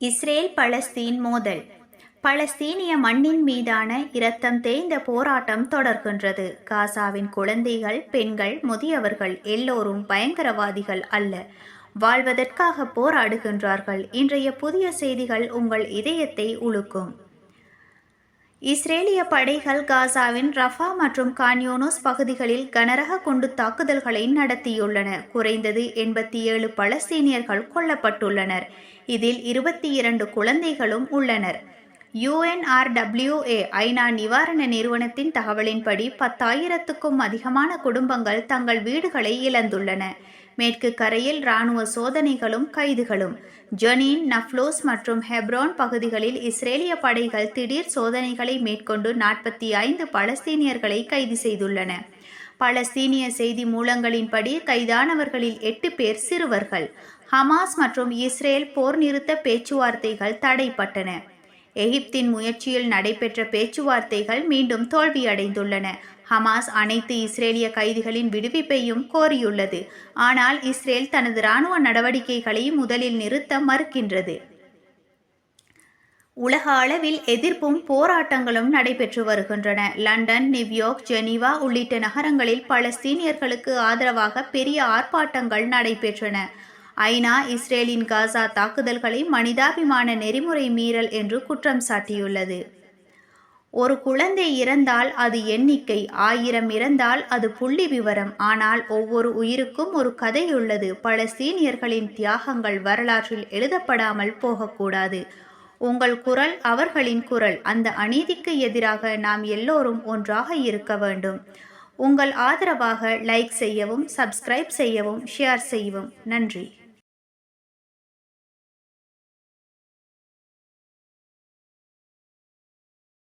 Israel Palestine மோதல். பலஸ்தீனிய மண்ணின் மீதான இரத்தம் தேய்ந்த போராட்டம் தொடர்கின்றது. காசாவின் குழந்தைகள் பெண்கள் முதியவர்கள் எல்லோரும் பயங்கரவாதிகள் அல்ல. வாழ்வதற்காக போராடுகின்றார்கள். இன்றைய புதிய செய்திகள் உங்கள் இதயத்தை உலுக்கும். இஸ்ரேலிய படைகள் காசாவின் ரஃபா மற்றும் கான்யோனோஸ் பகுதிகளில் கனரக குண்டு தாக்குதல்களை நடத்தியுள்ளன. குறைந்தது எண்பத்தி ஏழு பலஸ்தீனியர்கள் கொல்லப்பட்டுள்ளனர். இதில் இருபத்தி இரண்டு குழந்தைகளும் உள்ளனர். யுஎன்ஆர்டபிள்யூஏ ஐநா நிவாரண நிறுவனத்தின் தகவலின்படி பத்தாயிரத்துக்கும் அதிகமான குடும்பங்கள் தங்கள் வீடுகளை இழந்துள்ளன. மேற்கு கரையில் இராணுவ சோதனைகளும் கைதுகளும். ஜொனின் நஃப்லோஸ் மற்றும் ஹெப்ரோன் பகுதிகளில் இஸ்ரேலிய படைகள் திடீர் சோதனைகளை மேற்கொண்டு நாற்பத்தி ஐந்து பலஸ்தீனியர்களை கைது செய்துள்ளன. பலஸ்தீனிய செய்தி மூலங்களின்படி கைதானவர்களில் எட்டு பேர் சிறுவர்கள். ஹமாஸ் மற்றும் இஸ்ரேல் போர் நிறுத்த பேச்சுவார்த்தைகள் தடைப்பட்டன. எகிப்தின் முயற்சியில் நடைபெற்ற பேச்சுவார்த்தைகள் மீண்டும் தோல்வியடைந்துள்ளன. ஹமாஸ் அனைத்து இஸ்ரேலிய கைதிகளின் விடுவிப்பையும் கோரியுள்ளது. ஆனால் இஸ்ரேல் தனது இராணுவ நடவடிக்கைகளை முதலில் நிறுத்த மறுக்கின்றது. உலக அளவில் எதிர்ப்பும் போராட்டங்களும் நடைபெற்று வருகின்றன. லண்டன் நியூயார்க் ஜெனீவா உள்ளிட்ட நகரங்களில் பலஸ்தீனியர்களுக்கு ஆதரவாக பெரிய ஆர்ப்பாட்டங்கள் நடைபெற்றன. ஐநா இஸ்ரேலின் காசா தாக்குதல்களை மனிதாபிமான நெறிமுறை மீறல் என்று குற்றம் சாட்டியுள்ளது. ஒரு குழந்தை இறந்தால் அது எண்ணிக்கை ஆயிரம் இறந்தால் அது புள்ளி விவரம் ஆனால் ஒவ்வொரு உயிருக்கும் ஒரு கதை உள்ளது சீனியர்களின் தியாகங்கள் வரலாற்றில் எழுதப்படாமல் போகக்கூடாது. உங்கள் குரல் அவர்களின் குரல். அந்த அநீதிக்கு எதிராக நாம் எல்லோரும் ஒன்றாக இருக்க வேண்டும். உங்கள் ஆதரவாக லைக் செய்யவும் சப்ஸ்கிரைப் செய்யவும் ஷேர் செய்யவும். நன்றி.